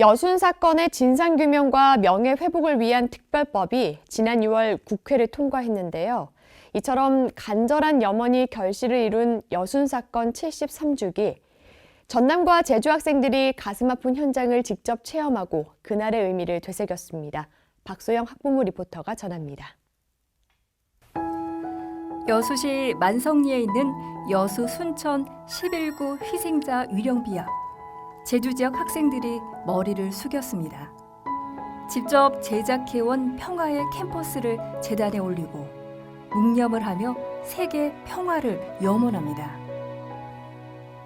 여순 사건의 진상규명과 명예회복을 위한 특별법이 지난 6월 국회를 통과했는데요. 이처럼 간절한 염원이 결실을 이룬 여순 사건 73주기. 전남과 제주 학생들이 가슴 아픈 현장을 직접 체험하고 그날의 의미를 되새겼습니다. 박소영 학부모 리포터가 전합니다. 여수시 만성리에 있는 여수 순천 11구 희생자 위령비역 제주 지역 학생들이 머리를 숙였습니다. 직접 제작해온 평화의 캠퍼스를 재단에 올리고 묵념을 하며 세계 평화를 염원합니다.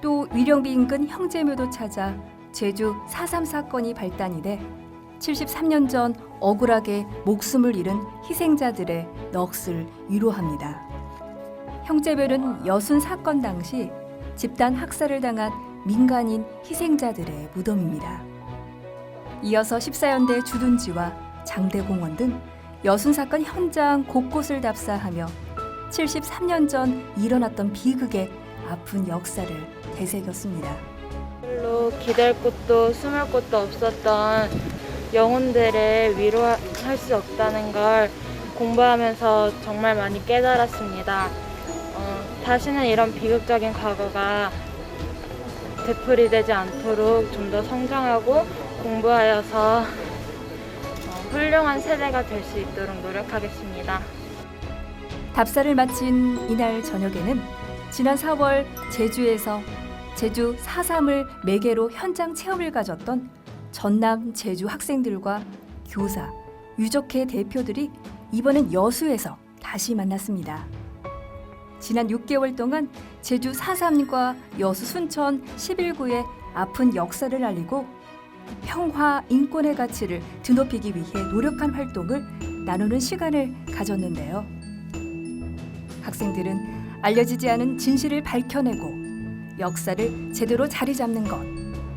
또 위령비 인근 형제묘도 찾아 제주 4.3 사건이 발단이 돼 73년 전 억울하게 목숨을 잃은 희생자들의 넋을 위로합니다. 형제별은 여순 사건 당시 집단 학살을 당한 민간인 희생자들의 무덤입니다. 이어서 14연대 주둔지와 장대공원 등 여순 사건 현장 곳곳을 답사하며 73년 전 일어났던 비극의 아픈 역사를 되새겼습니다. 별로 기댈 곳도 숨을 곳도 없었던 영혼들을 위로할 수 없다는 걸 공부하면서 정말 많이 깨달았습니다. 어, 다시는 이런 비극적인 과거가 되풀이 되지 않도록 좀 더 성장하고 공부하여서 어, 훌륭한 세대가 될 수 있도록 노력하겠습니다. 답사를 마친 이날 저녁에는 지난 4월 제주에서 제주 4.3을 매개로 현장 체험을 가졌던 전남 제주 학생들과 교사, 유족회 대표들이 이번엔 여수에서 다시 만났습니다. 지난 6개월 동안 제주 4.3과 여수 순천 11구의 아픈 역사를 알리고 평화, 인권의 가치를 드높이기 위해 노력한 활동을 나누는 시간을 가졌는데요. 학생들은 알려지지 않은 진실을 밝혀내고 역사를 제대로 자리 잡는 것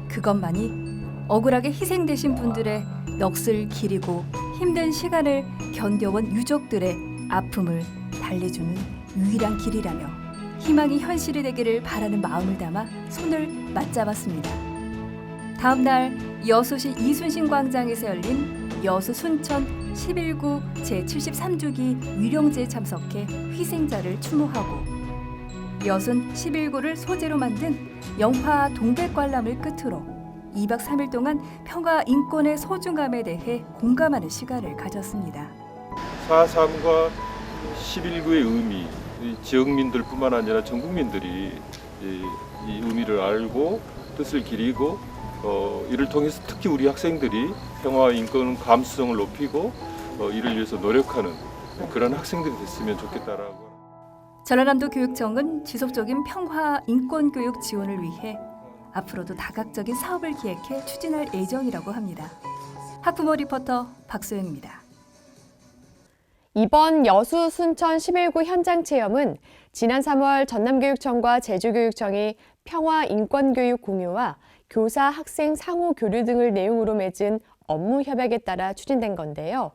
그것만이 억울하게 희생되신 분들의 넋을 기리고 힘든 시간을 견뎌온 유족들의 아픔을 달래주는 유일한 길이라며 희망이 현실이 되기를 바라는 마음을 담아 손을 맞잡았습니다. 다음 날 여수시 이순신 광장에서 열린 여수 순천 11구 제73주기 위령제에 참석해 희생자를 추모하고 여순 11구를 소재로 만든 영화 동백관람을 끝으로 2박 3일 동안 평화 인권의 소중함에 대해 공감하는 시간을 가졌습니다. 4.3과 11구의 의미, 이 지역민들뿐만 아니라 전 국민들이 이, 이 의미를 알고 뜻을 기리고 어, 이를 통해서 특히 우리 학생들이 평화 인권 감수성을 높이고 어, 이를 위해서 노력하는 그런 학생들이 됐으면 좋겠다라고. 전라남도 교육청은 지속적인 평화 인권 교육 지원을 위해 앞으로도 다각적인 사업을 기획해 추진할 예정이라고 합니다. 학부모 리포터 박소영입니다. 이번 여수 순천 11구 현장 체험은 지난 3월 전남교육청과 제주교육청이 평화 인권교육 공유와 교사 학생 상호 교류 등을 내용으로 맺은 업무 협약에 따라 추진된 건데요.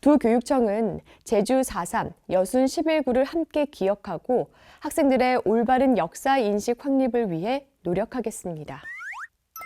두 교육청은 제주 4.3, 여순 11구를 함께 기억하고 학생들의 올바른 역사 인식 확립을 위해 노력하겠습니다.